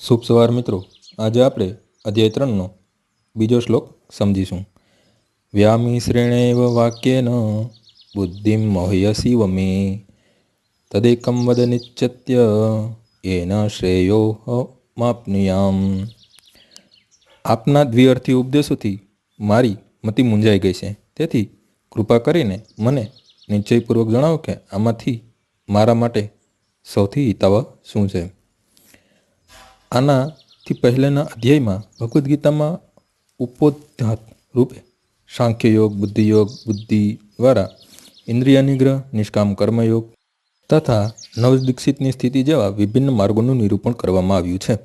શુભ સવાર મિત્રો. આજે આપણે અધ્યાય ત્રણનો બીજો શ્લોક સમજીશું. વ્યામિશ્રેણેવ વાક્યેન બુદ્ધિમ મોહયસી વમે તદેકમ વદ નિશ્ચત્ય એના શ્રેયો માપનુયામ. આપના દ્વિઅર્થી ઉપદેશોથી મારી મતિ મૂંઝાઈ ગઈ છે. તેથી કૃપા કરીને મને નિશ્ચયપૂર્વક જણાવો કે આમાંથી મારા માટે સૌથી હિતાવહ શું છે? આનાથી પહેલાંના અધ્યાયમાં ભગવદ્ ગીતામાં ઉપોદ્ઘાત રૂપે સાંખ્યયોગ, બુદ્ધિયોગ, બુદ્ધિ દ્વારા ઇન્દ્રિય નિગ્રહ નિષ્કામ કર્મયોગ તથા નવદીક્ષિતની સ્થિતિ જેવા વિભિન્ન માર્ગોનું નિરૂપણ કરવામાં આવ્યું છે.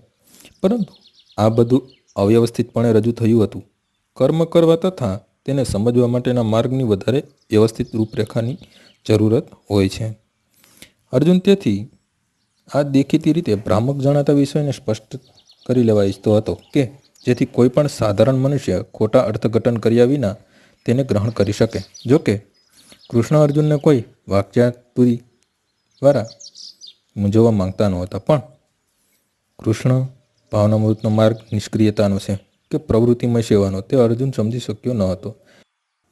પરંતુ આ બધું અવ્યવસ્થિતપણે રજૂ થયું હતું. કર્મ કરવા તથા તેને સમજવા માટેના માર્ગની વધારે વ્યવસ્થિત રૂપરેખાની જરૂરત હોય છે. અર્જુન તેથી આ દેખીતી રીતે ભ્રામક જણાતા વિષયને સ્પષ્ટ કરી લેવા ઈચ્છતો હતો કે જેથી કોઈ પણ સાધારણ મનુષ્ય ખોટા અર્થઘટન કર્યા વિના તેને ગ્રહણ કરી શકે. જોકે, કૃષ્ણ અર્જુનને કોઈ વાક્યાતુરી દ્વારા મૂંઝવવા માંગતા નહોતા, પણ કૃષ્ણ ભાવનામૃતનો માર્ગ નિષ્ક્રિયતાનો છે કે પ્રવૃત્તિમય સેવાનો તે અર્જુન સમજી શક્યો ન હતો.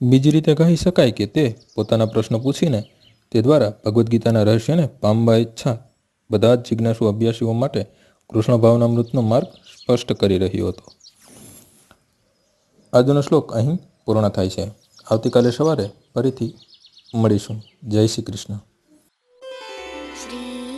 બીજી રીતે કહી શકાય કે તે પોતાના પ્રશ્નો પૂછીને તે દ્વારા ભગવદ્ ગીતાના રહસ્યને પામવા ઈચ્છા બધા જ જિજ્ઞાસુ અભ્યાસીઓ માટે કૃષ્ણ ભાવનામૃતનો માર્ગ સ્પષ્ટ કરી રહ્યો હતો. આજનો શ્લોક અહીં પૂર્ણ થાય છે. આવતીકાલે સવારે ફરીથી મળીશું. જય શ્રી કૃષ્ણ. શ્રી